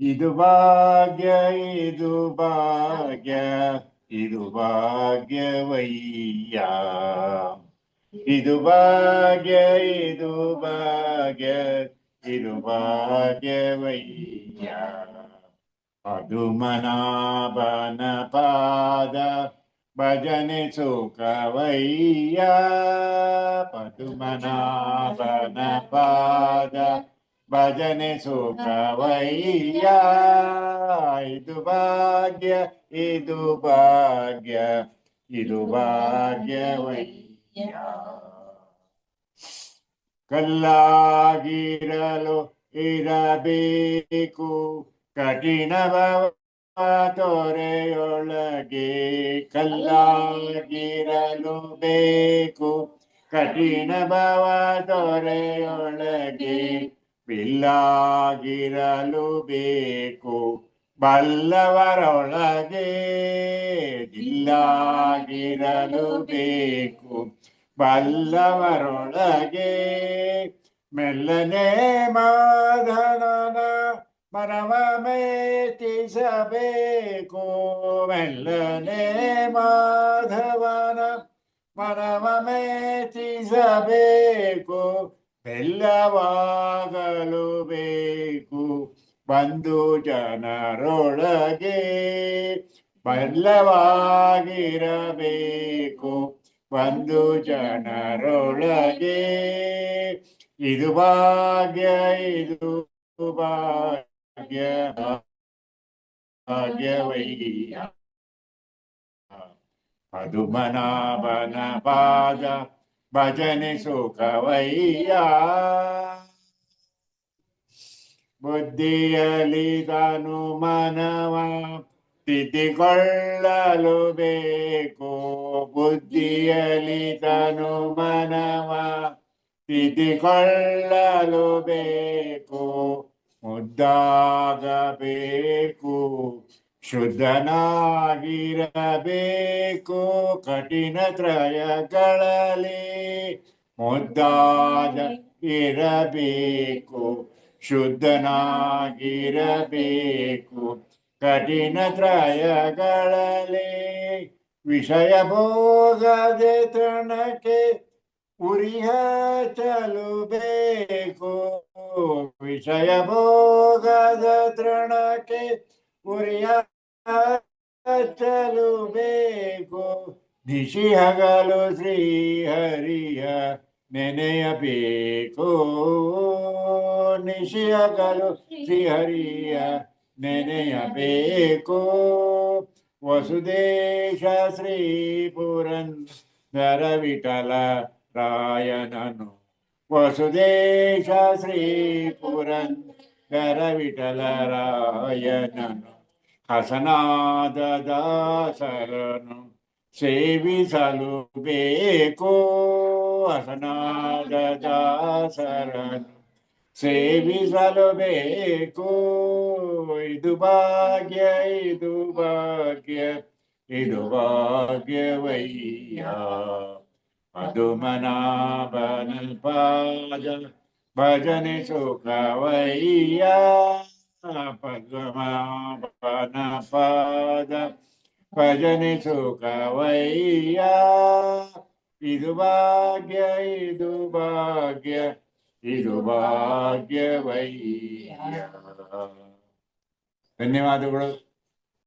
ಇದು ಭಾಗ್ಯ ಇದು ಭಾಗ್ಯ ಇದು ಭಾಗ್ಯವಯ್ಯ ಇದು ಭಾಗ್ಯ ಇದು ಭಾಗ್ಯ ಇದು ಭಾಗ್ಯವಯ್ಯ ಪದುಮನಾಭನ ಪಾದ ಭಜನೆ ಸುಖವಯ್ಯ ಪದುಮನಾಭನ ಪಾದ ಭಜನೆ ಸುಖವಯ್ಯ. ಇದು ಭಾಗ್ಯ ಇದು ಭಾಗ್ಯ, ಇದು ಭಾಗ್ಯವಯ್ಯ. ಕಲ್ಲಾಗಿರಲು ಇರಬೇಕು, ಕಠಿಣವ ತೊರೆಯೊಳಗೆ ಕಲ್ಲಾಗಿರಲು ಬೇಕು ಕಠಿಣ ಭವ ತೊರೆಯೊಳಗೆ ಬಿಲ್ಲಾಗಿರಲು ಬೇಕು. ಬಲ್ಲವರೊಳಗೆ ಜಿಲ್ಲಾಗಿರಲು ಬೇಕು. ಬಲ್ಲವರೊಳಗೆ ಮೆಲ್ಲನೆ ಮಾಧನನ ಮನವ ಮೇತಿಸಬೇಕು. ಮೆಲ್ಲನೆ ಮಾಧವನ ಮನವ ಮೇತಿಸಬೇಕು. ಬೆಲ್ಲವಾಗಲು ಬೇಕು. ಬಂದು ಜನರೊಳಗೆ ಬಲ್ಲವಾಗಿರಬೇಕು. ಬಂದು ಜನರೊಳಗೆ ಇದು ಭಾಗ್ಯ ಇದು ಭಾಗ್ಯ ಭಾಗ್ಯವಯ್ಯ. ಪದುಮನಾಭನ ಪಾದ ಭಜನೆ ಸುಖವಯ್ಯ. ಬುದ್ಧಿಯಲಿ ತನು ಮನವ ತಿದ್ದಿಕೊಳ್ಳಲು ಬೇಕು. ಬುದ್ಧಿಯಲಿ ತನು ಮನವ ತಿದ್ದಿಕೊಳ್ಳಲು ಬೇಕು. ಮುದ್ದಾಗಬೇಕು. ಶುದ್ಧನಾಗಿರಬೇಕು ಕಠಿಣ ತ್ರಯಗಳಲ್ಲಿ ಮುದ್ದಾದ ಇರಬೇಕು ಶುದ್ಧನಾಗಿರಬೇಕು ಕಠಿಣ ತ್ರಯಗಳಲ್ಲಿ ವಿಷಯ ಭೋಗದೆ ತಣಕ್ಕೆ ಉರಿಯ ಚಲುಬೇಕು. ವಿಷಯ ಭೋಗದ ತೃಣಕ್ಕೆ ಉರಿಯ ಚಲುಬೇಕು ದಿಶಿ ಹಗಲು ಶ್ರೀಹರಿಯ ನೆನೆಯಬೇಕು ನಿಶಿ ಹಗಲು ಶ್ರೀಹರಿಯ ನೆನೆಯಬೇಕು ವಸುದೇಶ ಶ್ರೀ ಪುರಂದರ ವಿಠಲ ರಾಯನನು ವಸುದೇಶ ಶ್ರೀ ಪುರಂದರ ವಿಠಲ ರಾಯನನು ಹಸನಾದ ದಾಸರನು ಸೇವಿಸಲು ಬೇಕು ಹಸನಾದ ದಾಸರನು ಸೇವಿಸಲು ಬೇಕು ಇದು ಭಾಗ್ಯ ಇದು ಭಾಗ್ಯ ಇದು ಭಾಗ್ಯವಯ್ಯ ಮಧುಮನಾಭನ ಪಾದ ಭಜನೆ ಸುಖವಯ್ಯ ಪದ್ಮನಾಭನ ಪಾದ ಭಜನೆ ಸುಖವಯ್ಯ ಇದು ಭಾಗ್ಯ ಇದು ಭಾಗ್ಯ ಇದು ಭಾಗ್ಯವಯ್ಯ ಧನ್ಯವಾದಗಳು